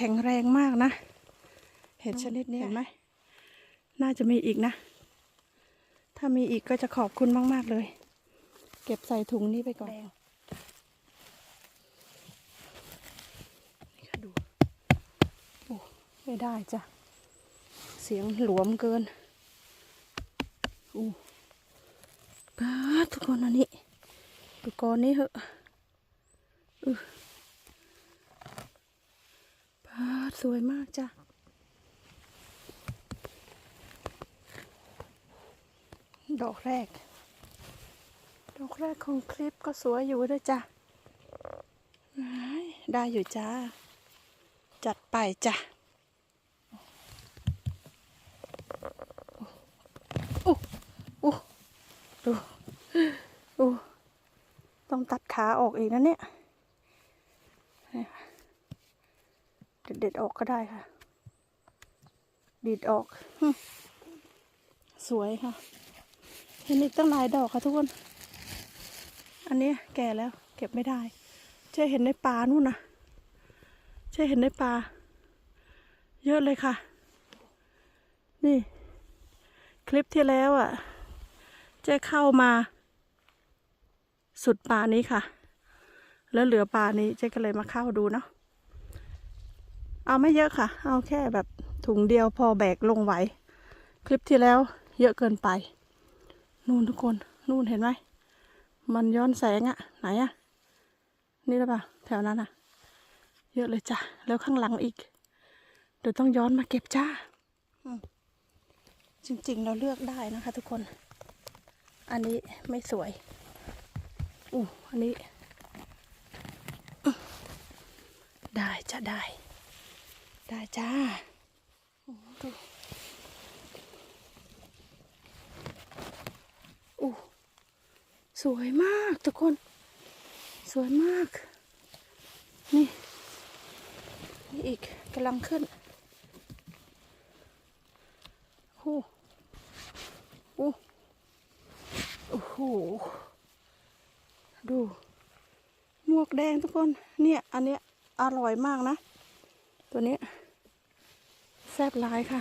ข็งแรงมากนะ เห็ดชนิดนี้เห็นไหม น่าจะมีอีกนะ ถ้ามีอีกก็จะขอบคุณมาก ๆ เลย เก็บใส่ถุงนี้ไปก่อนนี่ค่ะดูโอ้ไม่ได้จ้ะ เสียงหลวมเกินอู้ป้าดทุกคนอันนี้ดูกอนนี้เหอะอือป้าด สวยมากจ้ะดอกแรก ดอกแรกของคลิปก็สวยอยู่ด้วยจ้ะ ได้อยู่จ้า จัดไปจ้ะ โอู้อู้ดูอู้ต้องตัดขาออกอีกนะเนี่ยนี่ค่ะเด็ดๆ ออกก็ได้ค่ะ ดีดออก สวยค่ะ เห็นอีกตั้งหลายดอกค่ะทุกคน อันนี้แก่แล้ว เก็บไม่ได้ เจ๊เห็นในป่านู่นนะเจ๊เห็นในป่า เยอะเลยค่ะ นี่ คลิปที่แล้วอะ เจ๊เข้ามา สุดป่านี้ค่ะ แล้วเหลือป่านี้เจ๊ก็เลยมาเข้าดูเนาะ เอาไม่เยอะค่ะ เอาแค่แบบถุงเดียวพอแบกลงไหว คลิปที่แล้วเยอะเกินไป นู่นทุกคน นู่นเห็นไหม มันย้อนแสงอะไหนอะนี่หรือเปล่าแถวนั้นอะเยอะเลยจ้ะ แล้วข้างหลังอีก เดี๋ยวต้องย้อนมาเก็บจ้า จริงๆเราเลือกได้นะคะทุกคน อันนี้ไม่สวยอู้อันนี้ ได้จะได้ ได้จ้าโอ้ดูอู้สวยมากทุกคน สวยมาก นี่ นี่อีกกำลังขึ้นโอ้โอ้โอ้โห ดูหมวกแดงทุกคน เนี่ย อันเนี้ยอร่อยมากนะ ตัวนี้ แซ่บหลายค่ะ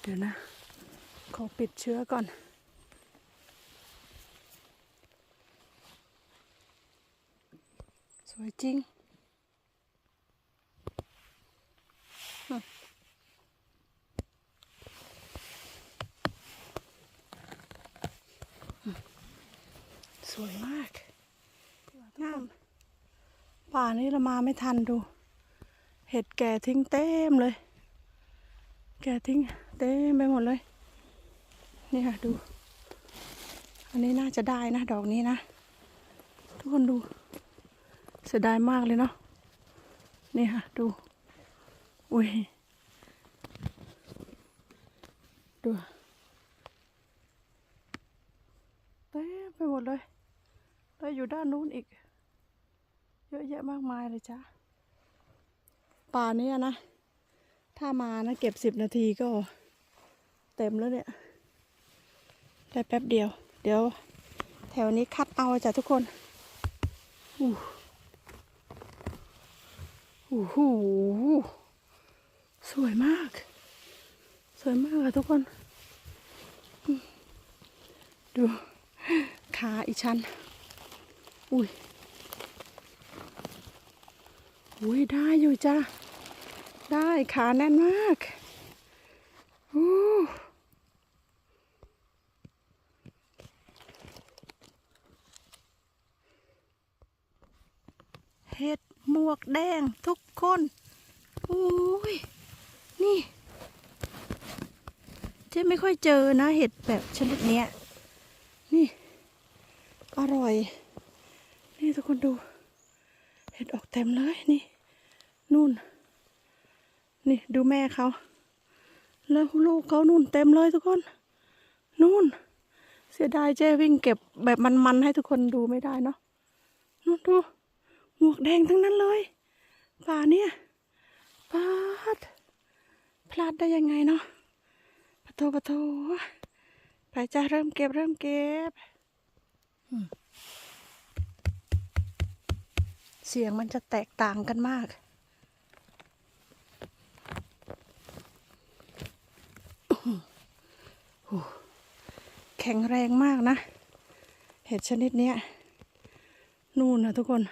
เดี๋ยวนะขอปิดเชื้อก่อน สวยจริงอืมอืมสวยมากงาม ป่านี้เรามาไม่ทันดู เห็ดแก่ทิ้งเต็มเลย แก่ทิ้งเต็มไปหมดเลย นี่ค่ะดู อันนี้น่าจะได้นะดอกนี้นะ ทุกคนดู เสียดายมากเลยเนาะ นี่ค่ะดู อุ้ย ดูเต็มไปหมดเลยแล้วอยู่ด้านนู้นอีก เยอะแยะมากมายเลยจ้า ป่าเนี้นะ ถ้ามานะเก็บสิบนาทีก็เต็มแล้วเนี่ย ได้แป๊บเดียว เดี๋ยว แถวนี้คัดเอาจ้ะทุกคนอู้อู้หูสวยมาก สวยมากอะทุกคน ดูขาอีชันอุ้ยอุ้ยได้อยู่จ้า ได้ขาแน่นมากอู้เห็ดหมวกแดงทุกคนอุ้ย นี่เจ๊ไม่ค่อยเจอนะเห็ดแบบชนิดเนี้ย นี่ อร่อย นี่ทุกคนดู เห็ดออกเต็มเลยนี่ นู่น นี่ดูแม่เขา แล้วลูกเขานู่นเต็มเลยทุกคน นู่น เสียดายเจ้วิ่งเก็บแบบมันๆให้ทุกคนดูไม่ได้เนาะนู่นดูหมวกแดงทั้งนั้นเลยป่าเนี่ยปาดพลาดได้ยังไงเนาะปะโทปะโทไปจ้าเริ่มเก็บเริ่มเก็บเสียงมันจะแตกต่างกันมาก แข็งแรงมากนะ เห็ดชนิดเนี้ยนู่นนะทุกคน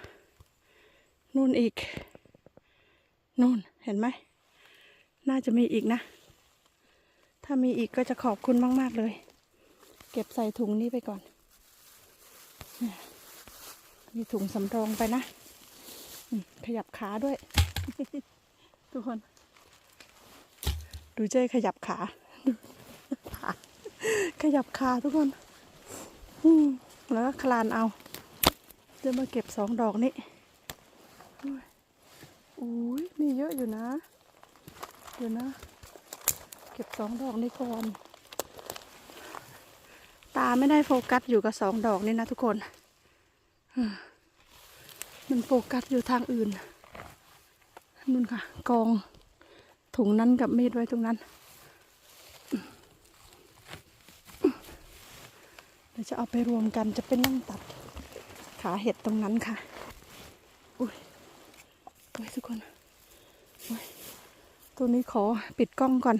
นู่นอีก นู่นเห็นไหม น่าจะมีอีกนะ ถ้ามีอีกก็จะขอบคุณมาก ๆ เลย เก็บใส่ถุงนี้ไปก่อนนี่ยมีถุงสำรองไปนะ ขยับขาด้วย ทุกคน ดูเจ้ขยับขา ขยับขาทุกคนแล้วก็คลานเอาเดี๋ยวมาเก็บสองดอกนี้อุ้ยมีเยอะอยู่นะ เดี๋ยวนะ เก็บสองดอกนี้ก่อน ตาไม่ได้โฟกัสอยู่กับสองดอกนี่นะทุกคนมมันโฟกัสอยู่ทางอื่นนู่นค่ะ กองถุงนั้นกับมีดไว้ตรงนั้น เดี๋ยว จะเอาไปรวมกันจะเป็นนั่งตัดขาเห็ดตรงนั้นค่ะ อุ้ยอุ้ยทุกคนอุ้ยตัวนี้ขอปิดกล้องก่อน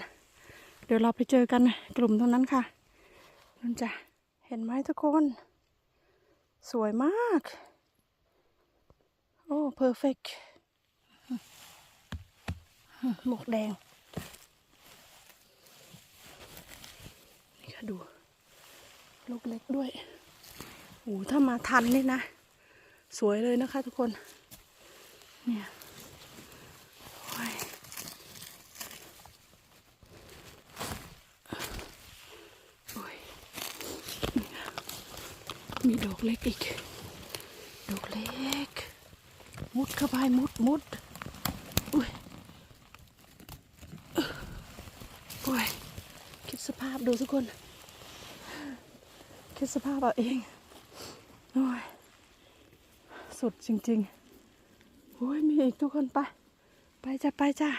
เดี๋ยวเราไปเจอกันกลุ่มตรงนั้นค่ะนั่นจ้ะเห็นไหมทุกคน สวยมาก โอ้ เพอร์เฟกหมวกแดง นี่ค่ะดู ลูกเล็กด้วยโอ้ถ้ามาทันนี่นะ สวยเลยนะคะทุกคน เนี่ยโอ้ยมีดอกเล็กอีก ดอกเล็ก มุดเข้าไปมุดมุดอุ้ยโอ้ยคิดสภาพดูทุกคน คิดสภาพเอาเองโอ้ยสุดจริงๆโอ้ยมีอีกทุกคนไป ไปจ้ะ ไปจ้ะ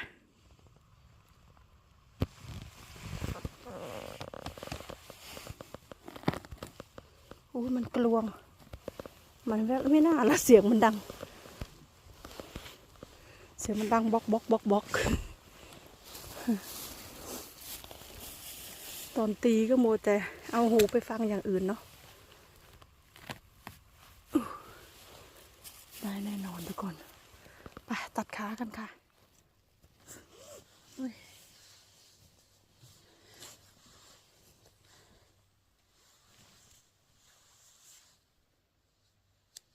โอ้ยมันกลวง มันไม่น่าละเสียงมันดัง เสียงมันดังบล็อกบล็อกบล็อกบล็อก อนตีก็โมแต่เอาหูไปฟังอย่างอื่นเนาะได้แน่นอนทุกคน ไปตัดขากันค่ะ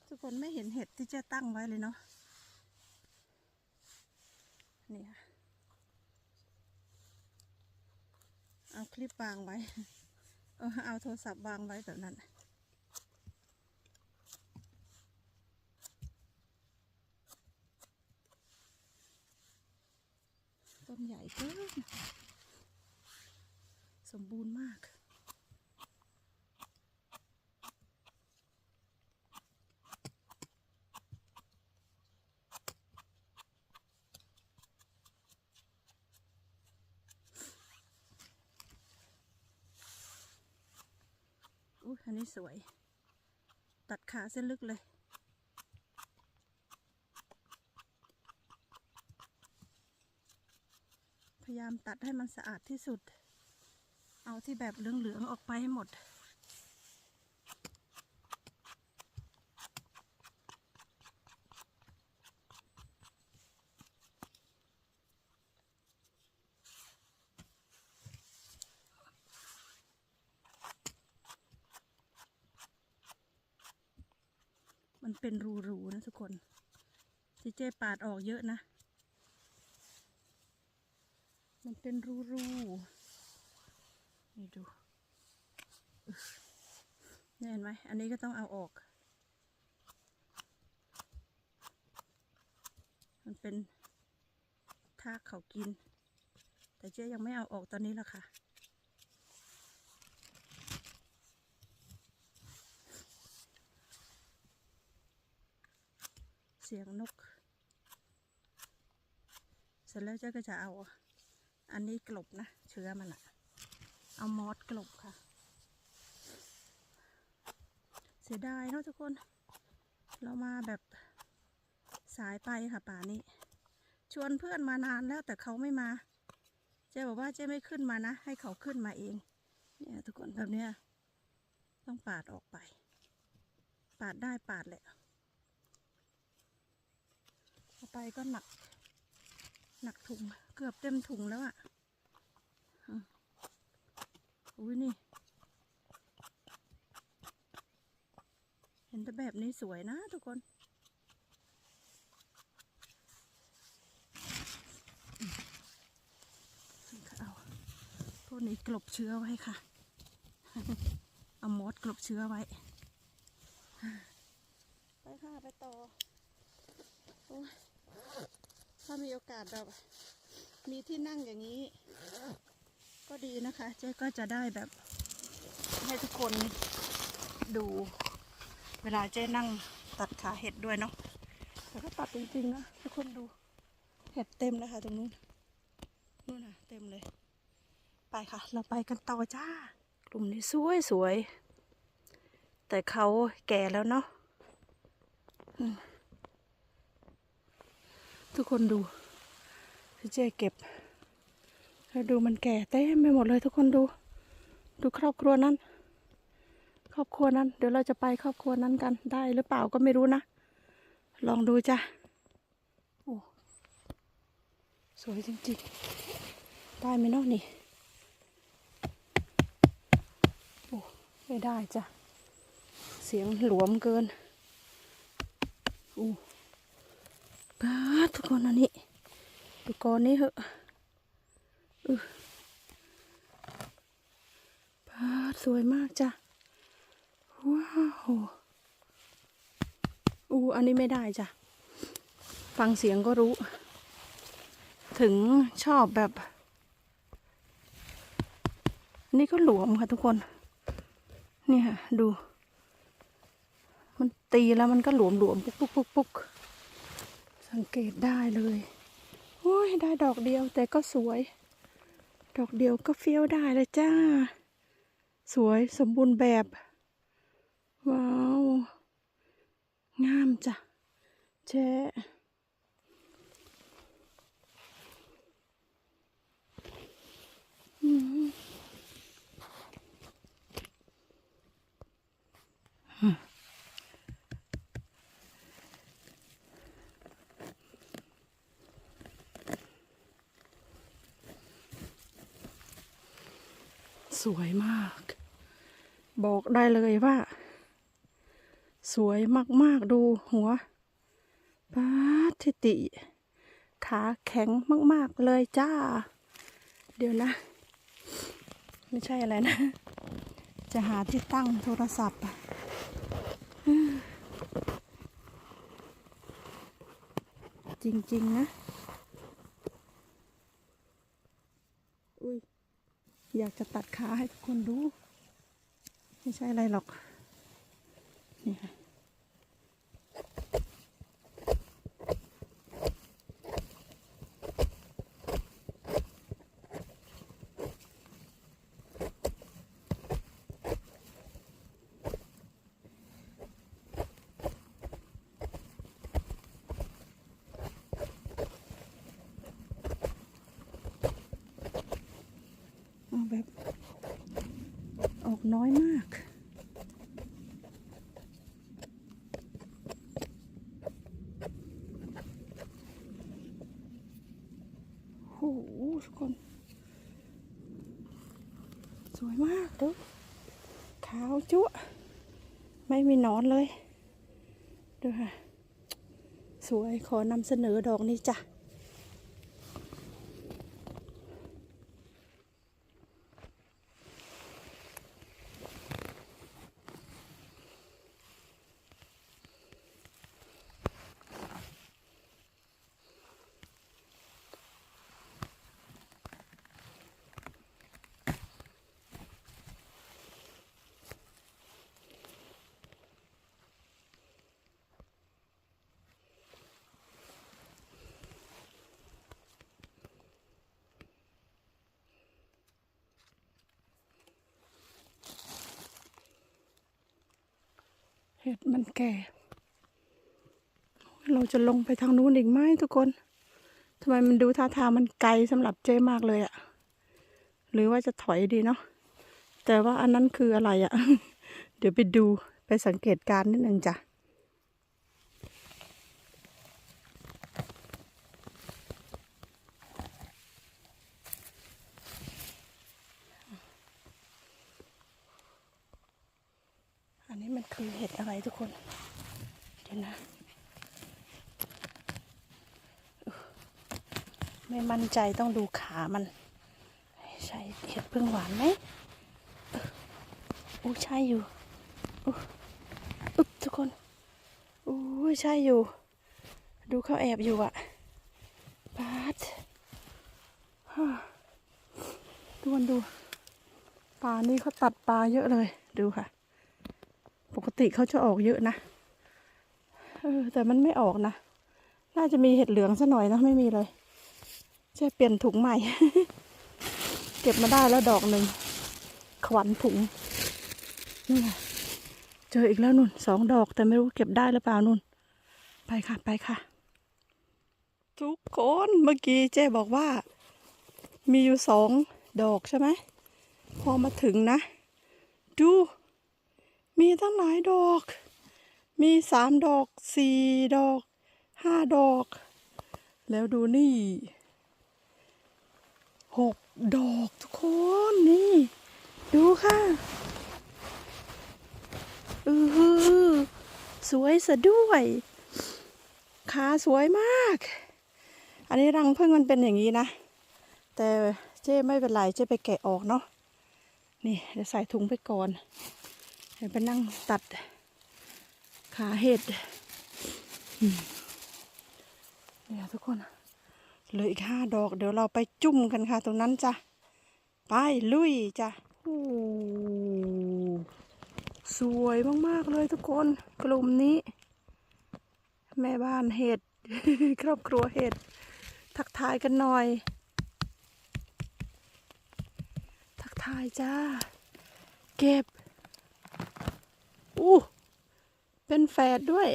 ทุกคนไม่เห็นเห็ดที่จะตั้งไว้เลยเนาะนี่ค่ะ เอาคลิปวางไว้ เออเอาโทรศัพท์วางไว้แบบนั้นต้นใหญ่เกินสมบูรณ์มาก นี้สวย ตัดขาเส้นลึกเลย พยายามตัดให้มันสะอาดที่สุด เอาที่แบบเหลืองๆออกไปให้หมด มันเป็นรูๆนะทุกคนที่เจ๊ปาดออกเยอะนะ มันเป็นรูๆนี่ดูเนี่ยเห็นไหม อันนี้ก็ต้องเอาออก มันเป็นทากเขากิน แต่เจ๊ยังไม่เอาออกตอนนี้ละค่ะ เสียงนก เสร็จแล้วเจ๊ก็จะเอา อันนี้กลบนะ เชื้อมันอะเอามอสกลบค่ะ เสียดายเนาะทุกคน เรามาแบบสายไปค่ะป่านี้ ชวนเพื่อนมานานแล้วแต่เขาไม่มา เจ๊บอกว่าเจ๊ไม่ขึ้นมานะ ให้เขาขึ้นมาเอง เนี่ยทุกคนแบบเนี้ยต้องปาดออกไป ปาดได้ปาดแหละ ไปก็หนัก หนักถุง เกือบเต็มถุงแล้วอะ่ะอุ้ยนี่ เห็นแต่แบบนี้สวยนะทุกคนเอาพวกนี้กลบเชื้อไว้ค่ะ เอามดกลบเชื้อไว้ ไปค่ะ ไปต่อ โอ้ย ถ้ามีโอกาสแบบมีที่นั่งอย่างนี้ ก็ดีนะคะเจ๊ก็จะได้แบบ ให้ทุกคนดูเวลาเจ๊นั่งตัดขาเห็ดด้วยเนาะแต่ก็ตัดจริงๆนะทุกคนดูเห็ดเต็มเลยค่ะตรงนู้นนู่นน่ะเต็มเลย ไปค่ะ เราไปกันต่อจ้ากลุ่มนี้สวยสวยๆแต่เขาแก่แล้วเนาะ ทุกคนดูที่เจ๊เก็บแล้วดูมันแก่เต็มไปหมดเลยทุกคนดู ดูครอบครัวนั้น ครอบครัวนั้น เดี๋ยวเราจะไปครอบครัวนั้นกันได้หรือเปล่าก็ไม่รู้นะ ลองดูจ้ะโอ้สวยจริงๆ ได้ไหมเนาะนี่โอ้ไม่ได้จ้ะ เสียงหลวมเกินอู้ ปาทุกคนอันนี้ดูกอนนี้เหอะอือปาสวยมากจ้ะ ว้าวอูอันนี้ไม่ได้จ้ะ ฟังเสียงก็รู้ ถึงชอบแบบ อันนี้ก็หลวมค่ะทุกคนเนี่ยค่ะ ดู มันตีแล้วมันก็หลวมหลวมปุ๊กปุ๊กปุ๊กปุ๊ก สังเกตได้เลยโอ้ยได้ดอกเดียวแต่ก็สวย ดอกเดียวก็เฟี้ยวได้เลยจ้า สวยสมบูรณ์แบบ ว้าว งามจ้ะแช่อืม สวยมาก บอกได้เลยว่า สวยมาก ๆ ดูหัวปาทิติ ขาแข็งมาก ๆ เลยจ้า เดี๋ยวนะ ไม่ใช่อะไรนะ จะหาที่ตั้งโทรศัพท์อะจริง ๆ นะ อุ้ย อยากจะตัดขาให้ทุกคนดู ไม่ใช่อะไรหรอก นี่ค่ะเอาแบบ ออก น้อยมาก โอ้โหทุกคน สวยมากดูขาวจั๊วไม่มีนอนเลย ดูค่ะ สวยขอนำเสนอดอกนี้จ้ะ เห็ดมันแก่ เราจะลงไปทางนู้นอีกไหมทุกคนทำไมมันดูท่าทางมันไกลสำหรับเจ้มากเลยอะหรือว่าจะถอยดีเนาะแต่ว่าอันนั้นคืออะไรอะเดี๋ยวไปดูไปสังเกตการนิดนึงจ้ะ อันนี้มัน คือเห็ดอะไรทุกคน เดี๋ยวนะ ไม่มั่นใจต้องดูขามัน ใช่เห็ดพึ่งหวานไหมอู้ใช่อยู่อู้อึ๊บทุกคนอู้ใช่อยู่ ดูเขาแอบอยู่อะปาดฮ่าทุกคนดูปลานี่เขาตัดปลาเยอะเลยดูค่ะ กติเขาจะออกเยอะนะเออแต่มันไม่ออกนะ น่าจะมีเห็ดเหลืองซะหน่อยนะไม่มีเลยจะเปลี่ยนถุงใหม่ เก็บมาได้แล้วดอกหนึ่งขวัญถุงนี่ไงเจออีกแล้วนุ่นสองดอกแต่ไม่รู้เก็บได้หรือเปล่านุ่น ไปค่ะไปค่ะ ทุกคนเมื่อกี้เจ๊บอกว่า มีอยู่สองดอกใช่ไหมพอมาถึงนะ ดู มีตั้งหลายดอก มีสามดอกสี่ดอกห้าดอก แล้วดูนี่หกดอกทุกคนนี่ ดูค่ะอือหือสวยซะด้วยขาสวยมาก อันนี้รังพึ่งมันเป็นอย่างนี้นะ แต่เจ้ไม่เป็นไรเจ้ไปแกะออกเนาะนี่เดี๋ยวใส่ถุงไปก่อน เดี๋ยวไปนั่งตัดขาเห็ดเนี่ยทุกคนเหลืออีกห้าดอก เดี๋ยวเราไปจุ่มกันค่ะ ตรงนั้นจ้ะ ไปลุยจ้ะโอ้สวยมาก ๆ เลยทุกคน กลุ่มนี้ แม่บ้านเห็ด ครอบครัวเห็ด ทักทายกันหน่อย ทักทายจ้า เก็บ เป็นแฝดด้วย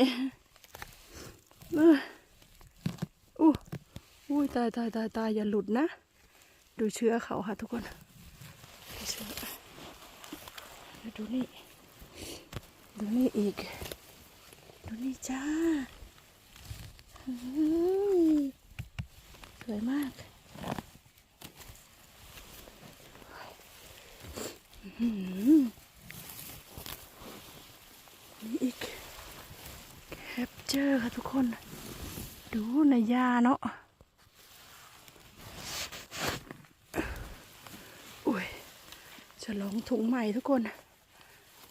เอออู้อุ้ตายตายตายตายอย่าหลุดนะ ดูเชื้อเขาค่ะทุกคนดูเชื้อแล้วดูนี่ ดูนี่อีก ดูนี่จ้าเฮ้ยสวยมากอื้อหือ นี่อีกแคปเจอร์ค่ะ ทุกคน ดูในยาเนาะอุ้ยจะลองถุงใหม่ทุกคน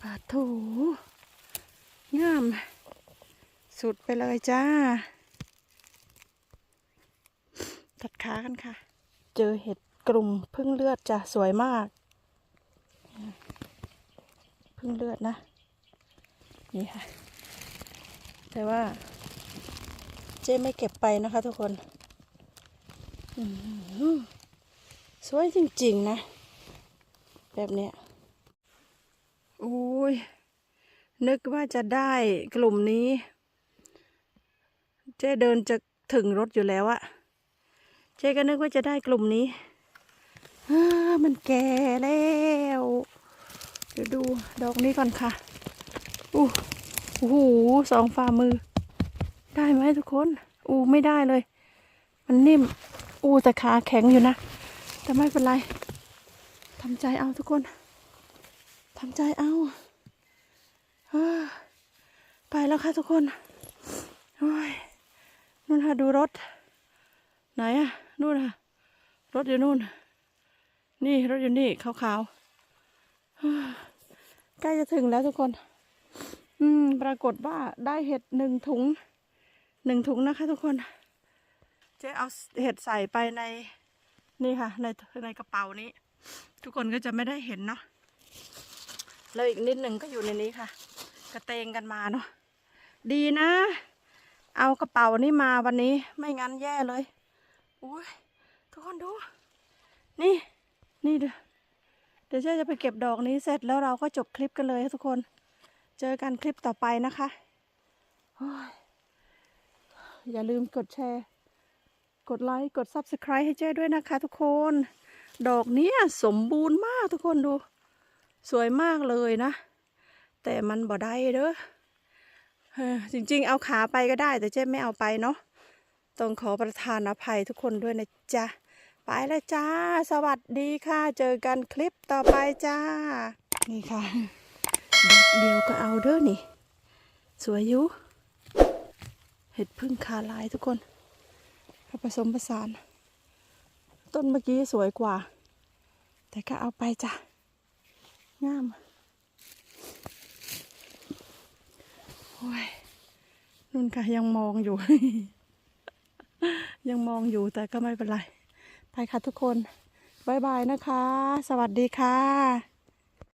ปาดโถงาม สุดไปเลยจ้า ตัดขากันค่ะ เจอเห็ดกลุ่มพึ่งเลือดจ้ะสวยมาก พึ่งเลือดนะ นี่ค่ะ แต่ว่า จ๊ไม่เก็บไปนะคะทุกคนสวยจริงๆนะ แบบเนี้ยโอ้ยนึกว่าจะได้กลุ่มนี้ เจ๊เดินจะถึงรถอยู่แล้วอะเจ๊ก็นึกว่าจะได้กลุ่มนี้มันแก่แล้วเดี๋ยวดูดอกนี้ก่อนค่ะอู้โอ้โหสองฝ่ามือ ได้ไหมทุกคน อูไม่ได้เลย มันนิ่ม อูแต่ขาแข็งอยู่นะ แต่ไม่เป็นไรทำใจเอาทุกคนทำใจเอาเออไปแล้วค่ะทุกคนโอ้ยนู่นค่ะดูรถ ไหนอะนู่นค่ะรถอยู่นู่น นี่รถอยู่นี่ขาวๆใกล้จะถึงแล้วทุกคน อืม ปรากฏว่าได้เห็ดหนึ่งถุง หนึ่งถุงนะคะทุกคนเจ๊เอาเห็ดใส่ไปในนี่ค่ะ ในในกระเป๋านี้ ทุกคนก็จะไม่ได้เห็นเนาะแล้วอีกนิดหนึ่งก็อยู่ในนี้ค่ะ กระเตงกันมาเนาะดีนะ เอากระเป๋านี้มาวันนี้ไม่งั้นแย่เลยอุ้ยทุกคนดู นี่ นี่เดี๋ยวเดี๋ยวเจ๊จะไปเก็บดอกนี้เสร็จแล้วเราก็จบคลิปกันเลยทุกคน เจอกันคลิปต่อไปนะคะโอ้ย อย่าลืมกดแชร์ กดไลค์ กด Subscribe ให้เจ้ด้วยนะคะทุกคน ดอกนี้สมบูรณ์มากทุกคนดู สวยมากเลยนะ แต่มันบ่ได้เด้อเออจริงๆ เอาขาไปก็ได้ แต่เจ๊ไม่เอาไปเนาะต้องขอประทานอภัยทุกคนด้วยนะจ๊ะ ไปแล้วจ้า สวัสดีค่ะ เจอกันคลิปต่อไปจ้า นี่ค่ะดอกเดียวก็เอาเด้อนี่ สวยอยู่ ห็ดพึ่งคาลายทุกคนผสมผสาน ต้นเมื่อกี้สวยกว่า แต่ก็เอาไปจ้ะงามโอ้ยนุ่นค่ะยังมองอยู่ ยังมองอยู่แต่ก็ไม่เป็นไร ไปค่ะทุกคนบ๊ายบายนะคะ สวัสดีค่ะ